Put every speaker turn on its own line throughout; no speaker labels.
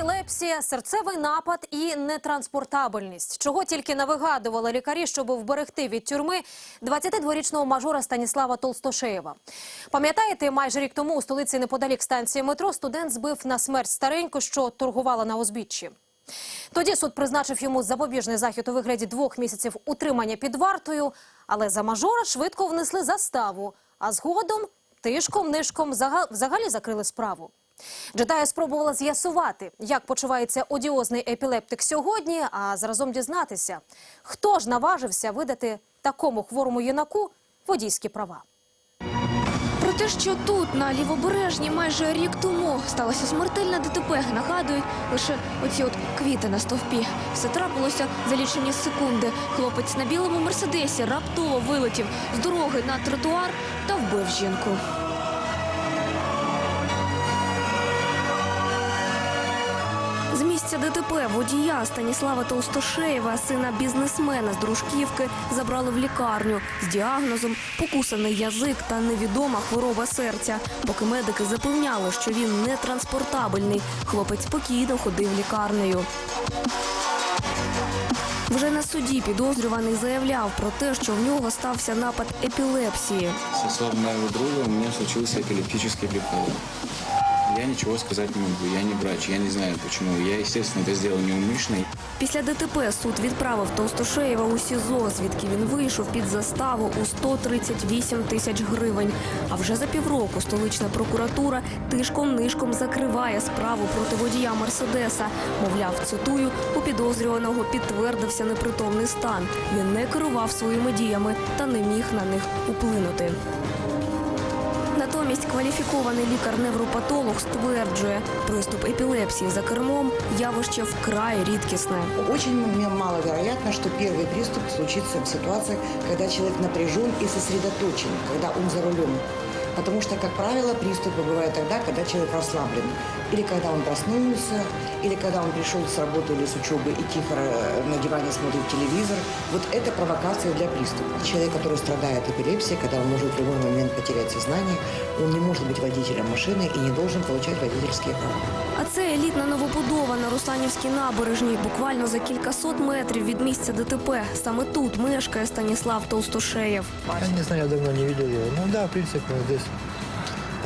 епілепсія, серцевий напад і нетранспортабельність. Чого тільки не вигадували лікарі, щоб вберегти від тюрми 22-річного мажора Станіслава Толстошеєва. Пам'ятаєте, майже рік тому у столиці неподалік станції метро студент збив на смерть стареньку, що торгувала на узбіччі. Тоді суд призначив йому запобіжний захід у вигляді двох місяців утримання під вартою, але за мажора швидко внесли заставу, а згодом тишком-нишком взагалі закрили справу. Джедая спробувала з'ясувати, як почувається одіозний епілептик сьогодні, а заразом дізнатися, хто ж наважився видати такому хворому юнаку водійські права.
Про те, що тут, на лівобережній, майже рік тому сталося смертельне ДТП, нагадують лише оці от квіти на стовпі. Все трапилося за лічені секунди. Хлопець на білому мерседесі раптово вилетів з дороги на тротуар та вбив жінку. Місця ДТП водія Станіслава Толстошеєва, сина бізнесмена з Дружківки, забрали в лікарню з діагнозом покусаний язик та невідома хвороба серця. Поки медики запевняли, що він нетранспортабельний, хлопець спокійно ходив лікарнею. Вже на суді підозрюваний заявляв про те, що в нього стався напад епілепсії.
Слов моего друга у меня случился эпилептический припадок. Я ничего сказать не могу, я не врач, я не знаю почему. Я, естественно, это сделал неумышленно.
Після ДТП суд відправив Товстошеєва у СІЗО, звідки він вийшов під заставу у 138 тисяч гривень. А вже за півроку столична прокуратура тишком-нишком закриває справу проти водія Мерседеса. Мовляв, цитую, у підозрюваного підтвердився непритомний стан. Він не керував своїми діями та не міг на них вплинути. Натомість кваліфікований лікар-невропатолог стверджує, приступ епілепсії за кермом явище вкрай рідкісне.
Очень маловероятно, что первый приступ случится в ситуации, когда человек напряжен и сосредоточен, когда он за рулем. Потому что, как правило, приступы бывают тогда, когда человек расслаблен. Или когда он проснулся, или когда он пришел с работы или с учебы и тихо э, на диване смотрит телевизор. Вот это провокация для приступа. Человек, который страдает эпилепсией, когда он может в любой момент потерять сознание, он не может быть водителем машины и не должен получать водительские права.
А це елітна новобудова на Русанівській набережній, буквально за кількасот метрів від місця ДТП. Саме тут мешкає Станіслав Толстошеєв.
Я не знаю, я давно не видел його. Ну да, в принципі, он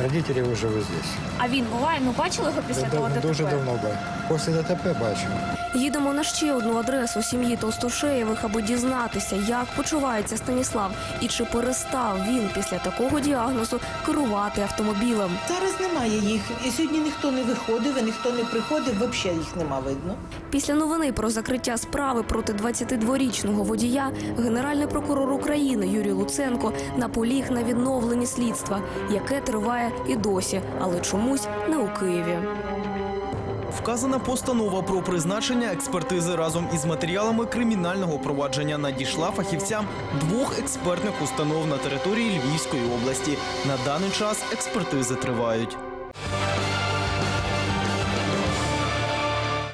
Родители его живут здесь.
А він буває, ну бачили його після того ДТП?
дуже давно бачу. Після ДТП бачу.
Їдемо на ще одну адресу сім'ї Толстошеєвих, аби дізнатися, як почувається Станіслав і чи перестав він після такого діагнозу керувати автомобілем.
Зараз немає їх. І сьогодні ніхто не виходив, і ніхто не приходив, взагалі їх нема видно.
Після новини про закриття справи проти 22-річного водія генеральний прокурор України Юрій Луценко наполіг на відновленні слідства, яке триває і досі, але чомусь не у Києві.
Вказана постанова про призначення експертизи разом із матеріалами кримінального провадження надійшла фахівцям двох експертних установ на території Львівської області. На даний час експертизи тривають.